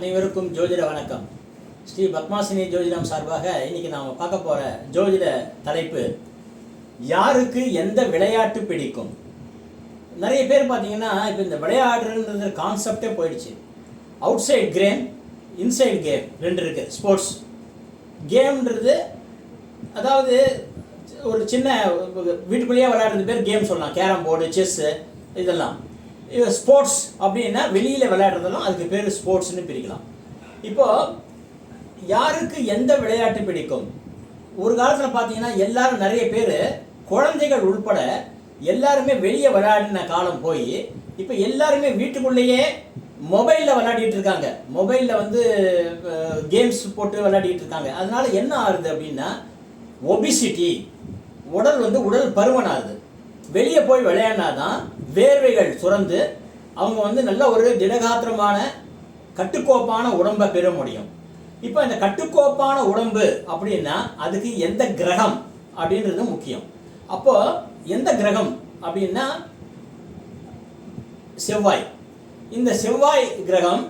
அனைவருக்கும் ஜோதிட வணக்கம். ஸ்ரீ பத்மாசினி ஜோதிடம் சார்பாக இன்னைக்கு நாம் பார்க்க போகிற ஜோதிட தலைப்பு யாருக்கு எந்த விளையாட்டு பிடிக்கும்? நிறைய பேர் பார்த்தீங்கன்னா இப்போ இந்த விளையாடுறது கான்செப்டே போயிடுச்சு. Outside game inside game ரெண்டு இருக்குது ஸ்போர்ட்ஸ் கேம்ன்றது அதாவது ஒரு சின்ன வீட்டுக்குள்ளேயே விளையாடுறது பேர் கேம் சொல்லலாம். கேரம் போர்டு செஸ்ஸு இதெல்லாம். ஸ்போர்ட்ஸ் அப்படின்னா வெளியில் விளையாடுறதெல்லாம் அதுக்கு பேர் ஸ்போர்ட்ஸ்னு பிரிக்கலாம். இப்போ யாருக்கு எந்த விளையாட்டு பிடிக்கும்? ஒரு காலத்தில் பார்த்தீங்கன்னா எல்லாரும் நிறைய பேர் குழந்தைகள் உள்பட எல்லாருமே வெளியே விளையாடின காலம் போய் இப்போ எல்லாருமே வீட்டுக்குள்ளேயே மொபைலில் விளையாடிட்டு இருக்காங்க. மொபைலில் வந்து கேம்ஸ் போட்டு விளையாடிட்டு இருக்காங்க. அதனால என்ன ஆகுது அப்படின்னா ஒபிசிட்டி உடல் வந்து உடல் பருமனாகுது. வெளியே போய் விளையாடினாதான் வேர்வைகள் சுரந்து அவங்க வந்து நல்ல ஒரு திடகாத்திரமான கட்டுக்கோப்பான உடம்பை பெற முடியும். இப்போ இந்த கட்டுக்கோப்பான உடம்பு அப்படின்னா அதுக்கு எந்த கிரகம் அப்படின்றது முக்கியம். அப்போ எந்த கிரகம் அப்படின்னா செவ்வாய். இந்த செவ்வாய் கிரகம்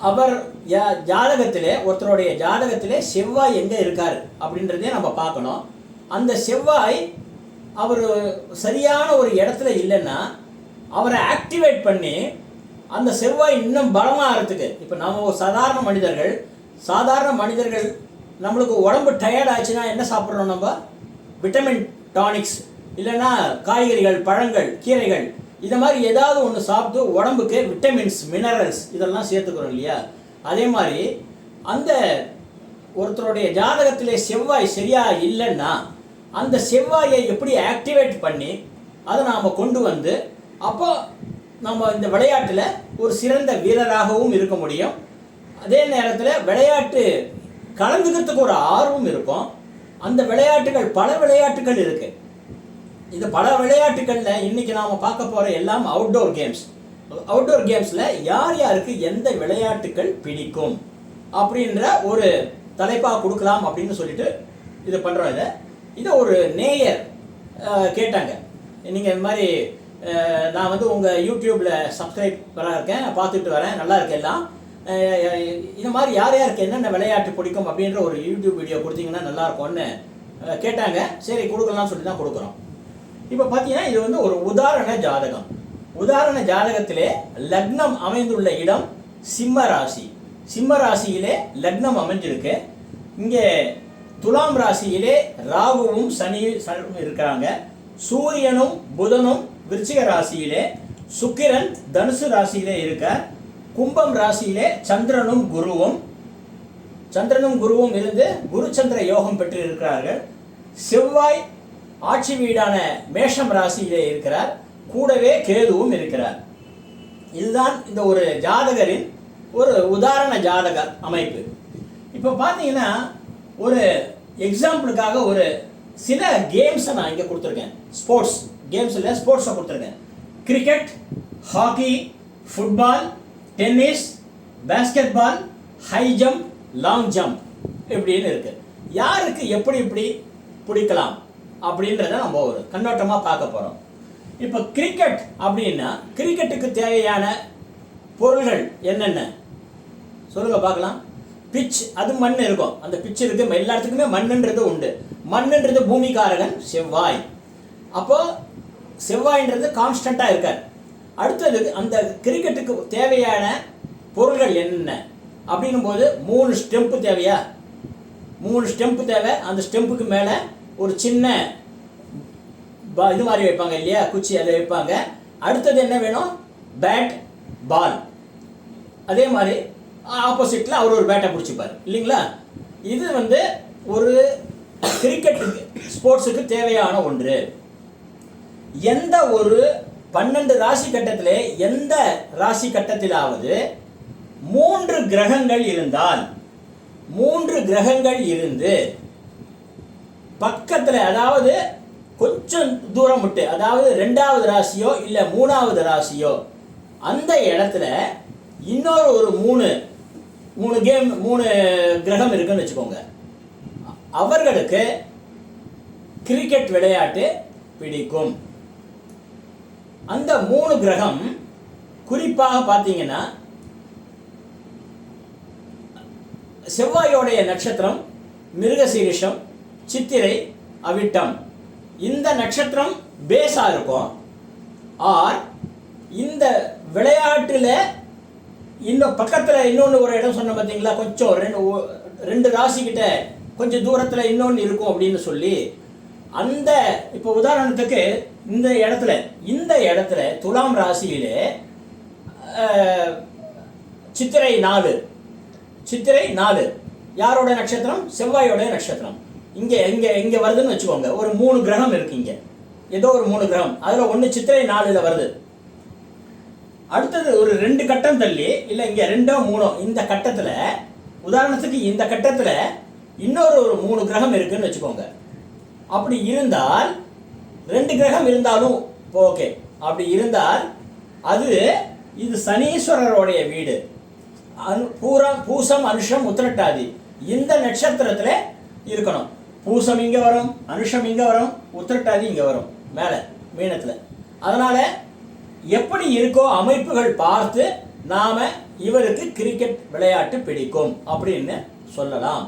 அவர் யா- ஜாதகத்திலே ஒருத்தருடைய ஜாதகத்திலே செவ்வாய் எங்கே இருக்கார் அப்படின்றதே நம்ம பார்க்கணும். அந்த செவ்வாய் அவர் சரியான ஒரு இடத்துல இல்லைன்னா அவரை ஆக்டிவேட் பண்ணி அந்த செவ்வாய் இன்னும் பலமாக பலமாகறதுக்கு இப்போ நம்ம சாதாரண மனிதர்கள் சாதாரண மனிதர்கள் நம்மளுக்கு உடம்பு டயர்ட் ஆச்சுன்னா என்ன சாப்பிட்றோம் நம்ம? விட்டமின் டானிக்ஸ் இல்லைன்னா காய்கறிகள் பழங்கள் கீரைகள். இதை மாதிரி ஏதாவது ஒன்று சாப்பிட்டு உடம்புக்கு விட்டமின்ஸ் மினரல்ஸ் இதெல்லாம் சேர்த்துக்கிறோம் இல்லையா? அதே மாதிரி அந்த ஒருத்தருடைய ஜாதகத்திலே செவ்வாய் சரியாக இல்லைன்னா அந்த செவ்வாயை எப்படி ஆக்டிவேட் பண்ணி அதை நாம் கொண்டு வந்து அப்போ நம்ம இந்த விளையாட்டில் ஒரு சிறந்த வீரராகவும் இருக்க முடியும். அதே நேரத்தில் விளையாட்டு கலந்துக்கிறதுக்கு ஒரு ஆர்வம் இருக்கும். அந்த விளையாட்டுகள் பல விளையாட்டுகள் இருக்கு. இது பல விளையாட்டுகளில் இன்னைக்கு நாம் பார்க்க போகிற எல்லாம் அவுட்டோர் கேம்ஸ் அவுட்டோர் கேம்ஸில் யார் யாருக்கு எந்த விளையாட்டுகள் பிடிக்கும்? அப்படின்ற ஒரு தலைப்பாக கொடுக்கலாம் அப்படின்னு சொல்லிட்டு இது பண்ணுறோம் இதை. இதை ஒரு நேயர் கேட்டாங்க. நீங்கள் இந்த மாதிரி நான் வந்து உங்கள் யூடியூப்பில் சப்ஸ்கிரைபராக இருக்கேன். பார்த்துட்டு வரேன். நல்லா இருக்கு எல்லாம். இந்த மாதிரி யார் யாருக்கு என்னென்ன விளையாட்டு பிடிக்கும் அப்படின்ற ஒரு யூடியூப் வீடியோ கொடுத்தீங்கன்னா நல்லாயிருக்கும்னு கேட்டாங்க. சரி கொடுக்கலாம்னு சொல்லி தான் கொடுக்குறோம். இப்போ பார்த்தீங்கன்னா இது வந்து ஒரு உதாரண ஜாதகம். உதாரண ஜாதகத்திலே லக்னம் அமைந்துள்ள இடம் சிம்ம ராசி. சிம்ம ராசியிலே லக்னம் அமைஞ்சிருக்கு. இங்கே துலாம் ராசியிலே ராகுவும் சனி சனியும் இருக்கிறாங்க சூரியனும் புதனும் விருச்சிக ராசியிலே சுக்கிரன் தனுசு ராசியிலே இருக்க கும்பம் ராசியிலே சந்திரனும் குருவும் சந்திரனும் குருவும் இருந்து குருச்சந்திர யோகம் பெற்று இருக்கிறார்கள் செவ்வாய் ஆட்சி வீடான மேஷம் ராசியிலே இருக்கிறார். கூடவே கேதுவும் இருக்கிறார். இதுதான் இந்த ஒரு ஜாதகரின் ஒரு உதாரண ஜாதக அமைப்பு. இப்போ பார்த்தீங்கன்னா ஒரு எக்ஸாம்பிளுக்காக ஒரு சில கேம்ஸை நான் இங்கே கொடுத்துருக்கேன். ஸ்போர்ட்ஸ் கேம்ஸில் ஸ்போர்ட்ஸை கொடுத்துருக்கேன். Cricket hockey football tennis basketball high jump long jump இப்படின்னு இருக்குது யாருக்கு எப்படி இப்படி பிடிக்கலாம் அப்படின்றத நம்ம ஒரு கண்ணோட்டமாக பார்க்க போகிறோம் இப்போ கிரிக்கெட் அப்படின்னா கிரிக்கெட்டுக்கு தேவையான பொருள்கள் என்னென்ன? சொல்லுங்க பார்க்கலாம். பிச் அது மண் இருக்கும். அந்த பிச் இருக்கு. எல்லா இடத்துக்குமே மண்ணுன்றது உண்டு. மண்ணுன்றது பூமிகாரகன் செவ்வாய். அப்போ செவ்வாய்ன்றது கான்ஸ்டண்ட்டாக இருக்கார் அடுத்தது அந்த கிரிக்கெட்டுக்கு தேவையான பொருள்கள் என்னென்ன அப்படின்னும் போது மூணு ஸ்டெம்பு தேவையா? மூணு ஸ்டெம்பு தேவை. அந்த ஸ்டெம்புக்கு மேலே ஒரு சின்ன ப- இது மாதிரி வைப்பாங்க இல்லையா? குச்சி அதை வைப்பாங்க. அடுத்தது என்ன வேணும்? பேட் பால் அதே மாதிரி ஆப்போசிட்டில் அவர் ஒரு பேட்டை பிடிச்சிப்பார். இல்லைங்களா? இது வந்து ஒரு கிரிக்கெட்டுக்கு ஸ்போர்ட்ஸுக்கு தேவையான ஒன்று. எந்த ஒரு பன்னெண்டு ராசி கட்டத்திலே எந்த ராசி கட்டத்திலாவது மூன்று கிரகங்கள் இருந்தால் மூன்று கிரகங்கள் இருந்து பக்கத்தில் அதாவது கொஞ்சம் தூரம் விட்டு அதாவது ரெண்டாவது ராசியோ இல்லை மூணாவது ராசியோ அந்த இடத்துல இன்னொரு ஒரு மூணு மூணு கேம் மூணு கிரகம் இருக்குன்னு வச்சுக்கோங்க. அவர்களுக்கு கிரிக்கெட் விளையாட்டு பிடிக்கும். அந்த மூணு கிரகம் குறிப்பாக பார்த்தீங்கன்னா செவ்வாயோடைய நட்சத்திரம் மிருகசீரிஷம் சித்திரை அவிட்டம். இந்த நட்சத்திரம் பேஸாக இருக்கும். ஆர் இந்த விளையாட்டில் இன்னும் பக்கத்தில் இன்னொன்று ஒரு இடம் சொன்ன பார்த்தீங்களா? கொஞ்சம் ரெண்டு ரெண்டு ராசிக்கிட்ட கொஞ்சம் தூரத்தில் இன்னொன்று இருக்கும் அப்படின்னு சொல்லி அந்த இப்போ உதாரணத்துக்கு இந்த இடத்துல இந்த இடத்துல துலாம் ராசியிலே சித்திரை நாலு. சித்திரை நாலு. யாரோட நட்சத்திரம்? செவ்வாயோட நட்சத்திரம். இங்கே இங்கே இங்கே வருதுன்னு வச்சுக்கோங்க. ஒரு மூணு கிரகம் இருக்கு இங்கே. ஏதோ ஒரு மூணு கிரகம். அதில் ஒன்று சித்திரை நாலுல வருது. அடுத்தது ஒரு ரெண்டு கட்டம் தள்ளி இல்லை இங்கே ரெண்டோ மூணோ இந்த கட்டத்தில் உதாரணத்துக்கு இந்த கட்டத்தில் இன்னொரு ஒரு மூணு கிரகம் இருக்குன்னு வச்சுக்கோங்க. அப்படி இருந்தால் ரெண்டு கிரகம் இருந்தாலும் ஓகே அப்படி இருந்தால் அது இது சனீஸ்வரருடைய வீடு. அனு பூரம் பூசம் அனுஷம் உத்திரட்டாதி. இந்த நட்சத்திரத்தில் இருக்கணும். பூசம் இங்கே வரும் அனுஷம் இங்கே வரும் உத்திரட்டாதி இங்கே வரும் மேலே மீனத்தில். அதனால் எப்படி இருக்கோ அமைப்புகள் பார்த்து நாம் இவருக்கு கிரிக்கெட் விளையாட்டு பிடிக்கும் அப்படின்னு சொல்லலாம்.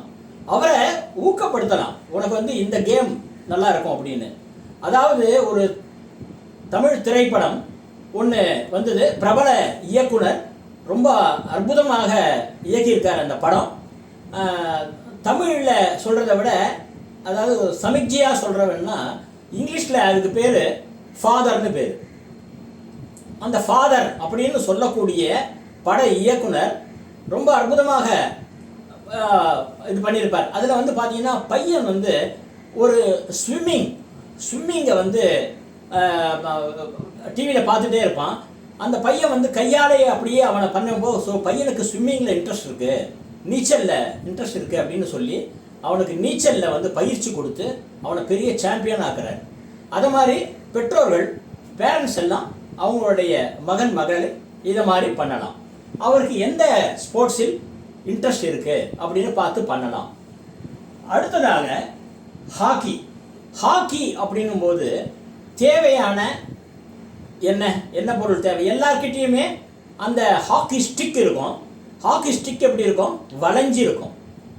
அவரை ஊக்கப்படுத்தலாம். உனக்கு வந்து இந்த கேம் நல்லா இருக்கும் அப்படின்னு. அதாவது ஒரு தமிழ் திரைப்படம் ஒன்று வந்தது. பிரபல இயக்குனர் ரொம்ப அற்புதமாக இயக்கியிருக்கார் அந்த படம். தமிழில் சொல்கிறத விட அதாவது சமிக்ஜியாக சொல்கிறவன்னா இங்கிலீஷில் அதுக்கு பேர் ஃபாதர்னு பேர். அந்த ஃபாதர் அப்படின்னு சொல்லக்கூடிய பட இயக்குனர் ரொம்ப அற்புதமாக இது பண்ணியிருப்பார். அதில் வந்து பார்த்தீங்கன்னா பையன் வந்து ஒரு ஸ்விம்மிங் ஸ்விம்மிங்கை வந்து டிவியில் பார்த்துட்டே இருப்பான். அந்த பையன் வந்து கையாலேயே அப்படியே அவனை பண்ணும்போது ஸோ பையனுக்கு ஸ்விம்மிங்கில் இன்ட்ரெஸ்ட் இருக்குது நீச்சலில் இன்ட்ரெஸ்ட் இருக்குது அப்படின்னு சொல்லி அவனுக்கு நீச்சலில் வந்து பயிற்சி கொடுத்து அவனை பெரிய சாம்பியன் ஆக்குறாரு. அதை மாதிரி பெற்றோர்கள் பேரண்ட்ஸ் எல்லாம் அவங்களுடைய மகன் மகள் இதை மாதிரி பண்ணலாம். அவருக்கு எந்த ஸ்போர்ட்ஸில் இன்ட்ரெஸ்ட் இருக்குது அப்படின்னு பார்த்து பண்ணலாம். அடுத்ததாக ஹாக்கி. ஹாக்கி அப்படிங்கும்போது தேவையான என்ன? என்ன பொருள் தேவை? எல்லார்கிட்டேயுமே அந்த ஹாக்கி ஸ்டிக் இருக்கும். ஹாக்கி ஸ்டிக் எப்படி இருக்கும்? வளைஞ்சிருக்கும்.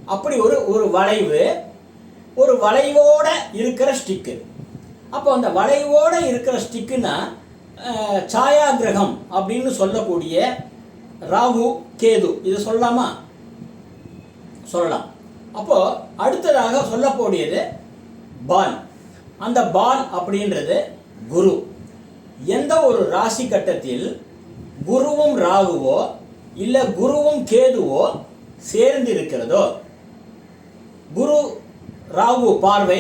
அப்படி ஒரு ஒரு வளைவு ஒரு வளைவோட இருக்கிற ஸ்டிக்கு அப்போ அந்த வளைவோட இருக்கிற ஸ்டிக்குன்னா சாயா கிரகம் அப்படின்னு சொல்லக்கூடிய ராகு கேது. இது சொல்லலாமா? சொல்லலாம். அப்போ அடுத்ததாக சொல்லக்கூடியது பால். அந்த பால் அப்படின்றது குரு. எந்த ஒரு ராசி கட்டத்தில் குருவும் ராகுவோ இல்லை குருவும் கேதுவோ சேர்ந்து இருக்கிறதோ குரு ராகு பார்வை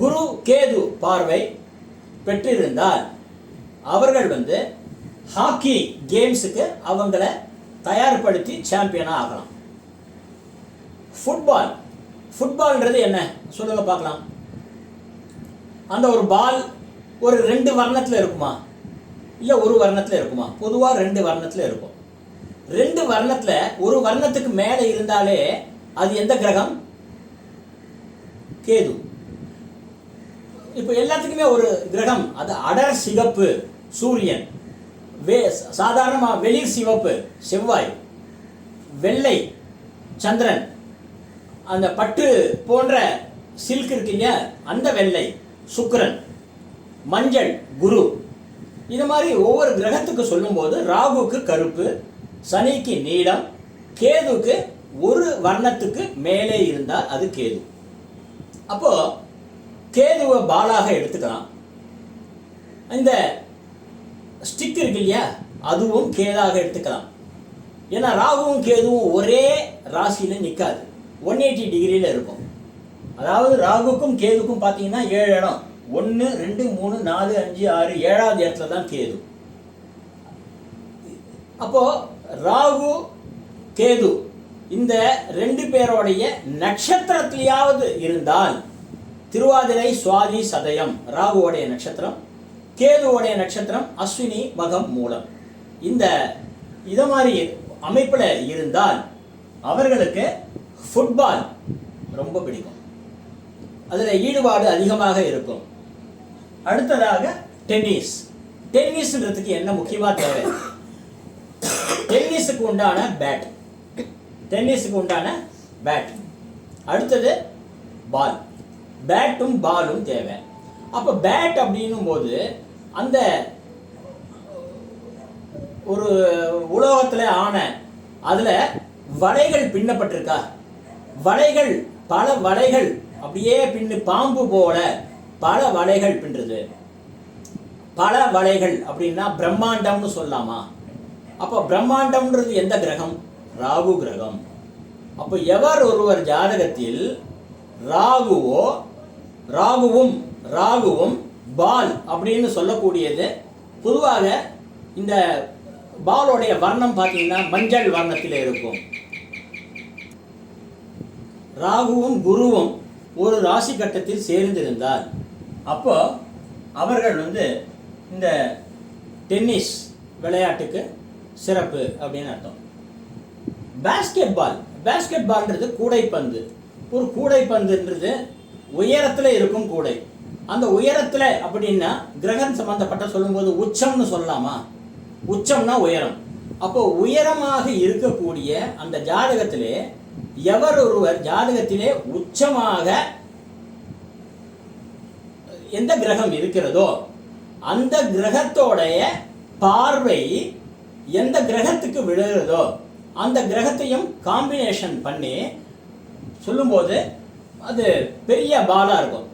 குரு கேது பார்வை பெற்றிருந்தால் அவர்கள் வந்து ஹாக்கி கேம்ஸுக்கு அவங்கள தயார்படுத்தி சாம்பியனாக ஆகலாம். ஃபுட்பால் ஃபுட்பால்ன்றது என்ன? சொல்லுங்க பார்க்கலாம். அந்த ஒரு பால் ஒரு ரெண்டு வர்ணத்தில் இருக்குமா? இல்லை ஒரு வர்ணத்தில் இருக்குமா? பொதுவாக ரெண்டு வர்ணத்தில் இருக்கும். ரெண்டு வர்ணத்தில் ஒரு வர்ணத்துக்கு மேலே இருந்தாலே அது எந்த கிரகம்? கேது. இப்போ எல்லாத்துக்குமே ஒரு கிரகம். அது அடர் சிகப்பு சூரியன். வே சாதாரணமாக வெளிர் சிவப்பு செவ்வாய். வெள்ளை சந்திரன். அந்த பட்டு போன்ற சில்க் இருக்குங்க அந்த வெள்ளை சுக்கரன் மஞ்சள் குரு. இது மாதிரி ஒவ்வொரு கிரகத்துக்கு சொல்லும்போது ராகுக்கு கருப்பு சனிக்கு நீளம் கேதுக்கு ஒரு வர்ணத்துக்கு மேலே இருந்தால் அது கேது. அப்போ கேதுவை பாலாக எடுத்துக்கலாம். இந்த ஸ்டிக் இருக்கு இல்லையா அதுவும் கேதாக எடுத்துக்கலாம். ஏன்னா ராகுவும் கேதுவும் ஒரே ராசியில நிற்காது ஒன் எயிட்டி டிகிரியில் இருக்கும். அதாவது ராகுக்கும் கேதுக்கும் பார்த்தீங்கன்னா ஏழு இடம். ஒன்று ரெண்டு மூணு நாலு அஞ்சு ஆறு ஏழாவது இடத்துல தான் கேது. அப்போது ராகு கேது இந்த ரெண்டு பேரோடைய நட்சத்திரத்திலேயாவது இருந்தால் திருவாதிரை சுவாதி சதயம் ராகுவோடைய நட்சத்திரம் கேதுவோடைய நட்சத்திரம் அஸ்வினி மகம் மூலம். இந்த இதை மாதிரி அமைப்பில் இருந்தால் அவர்களுக்கு ஃபுட்பால் ரொம்ப பிடிக்கும். அதில் ஈடுபாடு அதிகமாக இருக்கும். அடுத்ததாக டென்னிஸ். டென்னிஸ்ன்றதுக்கு என்ன முக்கியமாக தேவை? டென்னிஸுக்கு உண்டான பேட் டென்னிஸுக்கு உண்டான பேட் அடுத்தது பால் பேட்டும் பாலும் தேவை. அப்போ பேட் அப்படின்னும் போது அந்த ஒரு உலோகத்தில் ஆன அதில் வலைகள் பின்னப்பட்டிருக்கா? வலைகள் பல வலைகள் அப்படியே பின்னு பாம்பு போல பல வலைகள் பின்றது பல வலைகள் அப்படின்னா பிரம்மாண்டம்னு சொல்லலாமா அப்போ பிரம்மாண்டம்ன்றது எந்த கிரகம்? ராகு கிரகம். அப்போ எவர் ஒருவர் ஜாதகத்தில் ராகுவோ ராகுவும் ராகுவும் பால் அப்படின்னு சொல்லக்கூடியது பொதுவாக இந்த பாலோடைய வர்ணம் பார்த்தீங்கன்னா மஞ்சள் வர்ணத்தில் இருக்கும். ராகுவும் குருவும் ஒரு ராசி கட்டத்தில் சேர்ந்திருந்தார். அப்போ அவர்கள் வந்து இந்த டென்னிஸ் விளையாட்டுக்கு சிறப்பு அப்படின்னு அர்த்தம். பேஸ்கெட் பால் பேஸ்கெட் பால்ன்றது கூடைப்பந்து. ஒரு கூடைப்பந்துன்றது உயரத்தில் இருக்கும் கூடை. அந்த உயரத்தில் அப்படின்னா கிரகம் சம்மந்தப்பட்ட சொல்லும்போது உச்சம்னு சொல்லலாமா? உச்சம்னா உயரம். அப்போ உயரமாக இருக்கக்கூடிய அந்த ஜாதகத்திலே எவர் ஒருவர் ஜாதகத்திலே உச்சமாக எந்த கிரகம் இருக்கிறதோ அந்த கிரகத்தோடைய பார்வை எந்த கிரகத்துக்கு விழுகிறதோ அந்த கிரகத்தையும் காம்பினேஷன் பண்ணி சொல்லும்போது அது பெரிய பாலாக இருக்கும்.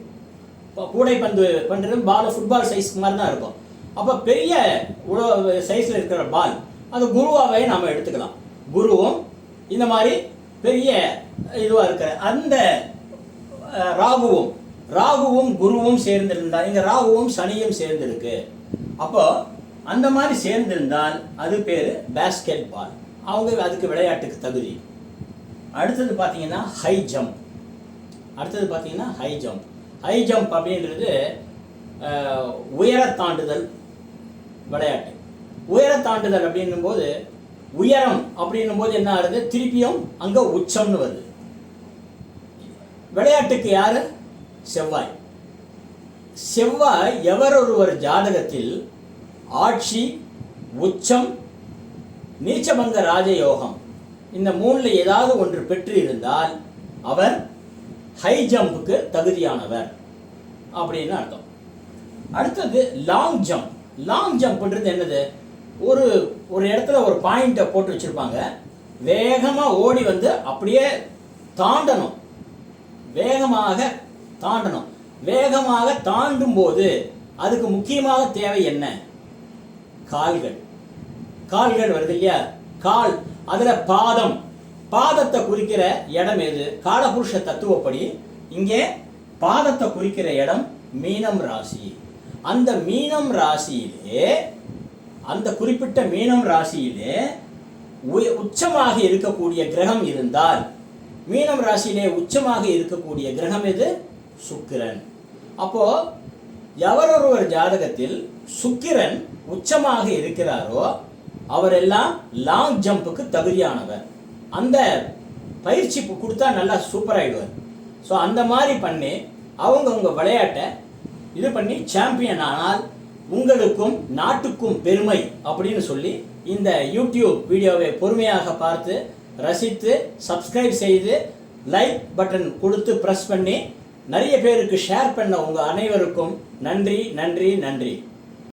இப்போ கூடைப்பந்து பண்ணுறது பால் ஃபுட்பால் சைஸ் மாதிரி தான் இருக்கும். அப்போ பெரிய உழவு சைஸில் இருக்கிற பால் அது குருவாகவே நாம் எடுத்துக்கலாம். குருவும் இந்த மாதிரி பெரிய இதுவாக இருக்கிற அந்த ராகுவும் ராகுவும் குருவும் சேர்ந்திருந்தா இங்கே ராகுவும் சனியும் சேர்ந்திருக்கு. அப்போ அந்த மாதிரி சேர்ந்திருந்தால் அது பேர் பேஸ்கெட் பால் அவங்க அதுக்கு விளையாட்டுக்கு தகுதி. அடுத்தது பார்த்தீங்கன்னா ஹை ஜம்ப் அடுத்தது பார்த்தீங்கன்னா ஹை ஜம்ப் ஹை ஜம்ப் அப்படின்றது உயரத்தாண்டுதல் உயர தாண்டுதல் விளையாட்டு. உயர தாண்டுதல் அப்படின்னும் போது உயரம் அப்படின்னும் போது என்ன ஆகுது? திருப்பியும் அங்கே உச்சம்னு வருது. விளையாட்டுக்கு யாரு? செவ்வாய். செவ்வாய் எவர் ஒருவர் ஜாதகத்தில் ஆட்சி உச்சம் நீச்சபங்க ராஜயோகம் இந்த மூணில் ஏதாவது ஒன்று பெற்று இருந்தால் அவர் ஹை ஜம்புக்கு தகுதியானவர் அப்படின்னு அர்த்தம். அடுத்தது லாங் ஜம்ப் லாங் ஜம்ப்ன்றது என்னது? ஒரு ஒரு இடத்துல ஒரு பாயிண்ட்டை போட்டு வச்சுருப்பாங்க. வேகமாக ஓடி வந்து அப்படியே தாண்டணும். வேகமாக தாண்டணும். வேகமாக தாண்டும் போது அதுக்கு முக்கியமாக தேவை என்ன? கால்கள். கால்கள் வருது இல்லையா? கால் அதில் பாதம். பாதத்தை குறிக்கிற இடம் எது? காலபுருஷ தத்துவப்படி இங்கே பாதத்தை குறிக்கிற இடம் மீனம் ராசி. அந்த மீனம் ராசியிலே அந்த குறிப்பிட்ட மீனம் ராசியிலே உச்சமாக இருக்கக்கூடிய கிரகம் இருந்தால் மீனம் ராசியிலே உச்சமாக இருக்கக்கூடிய கிரகம் எது? சுக்கிரன். அப்போ எவரொருவர் ஜாதகத்தில் சுக்கிரன் உச்சமாக இருக்கிறாரோ அவரெல்லாம் லாங் ஜம்புக்கு தகுதியானவர். அந்த பயிற்சி கொடுத்தா நல்லா சூப்பராகிடுவார் ஸோ அந்த மாதிரி பண்ணி அவங்கவுங்க விளையாட்டை இது பண்ணி சாம்பியன் ஆனால் உங்களுக்கும் நாட்டுக்கும் பெருமை அப்படின்னு சொல்லி இந்த யூடியூப் வீடியோவை பொறுமையாக பார்த்து ரசித்து சப்ஸ்கிரைப் செய்து லைக் பட்டன் கொடுத்து ப்ரெஸ் பண்ணி நிறைய பேருக்கு ஷேர் பண்ண உங்கள் அனைவருக்கும் நன்றி நன்றி நன்றி.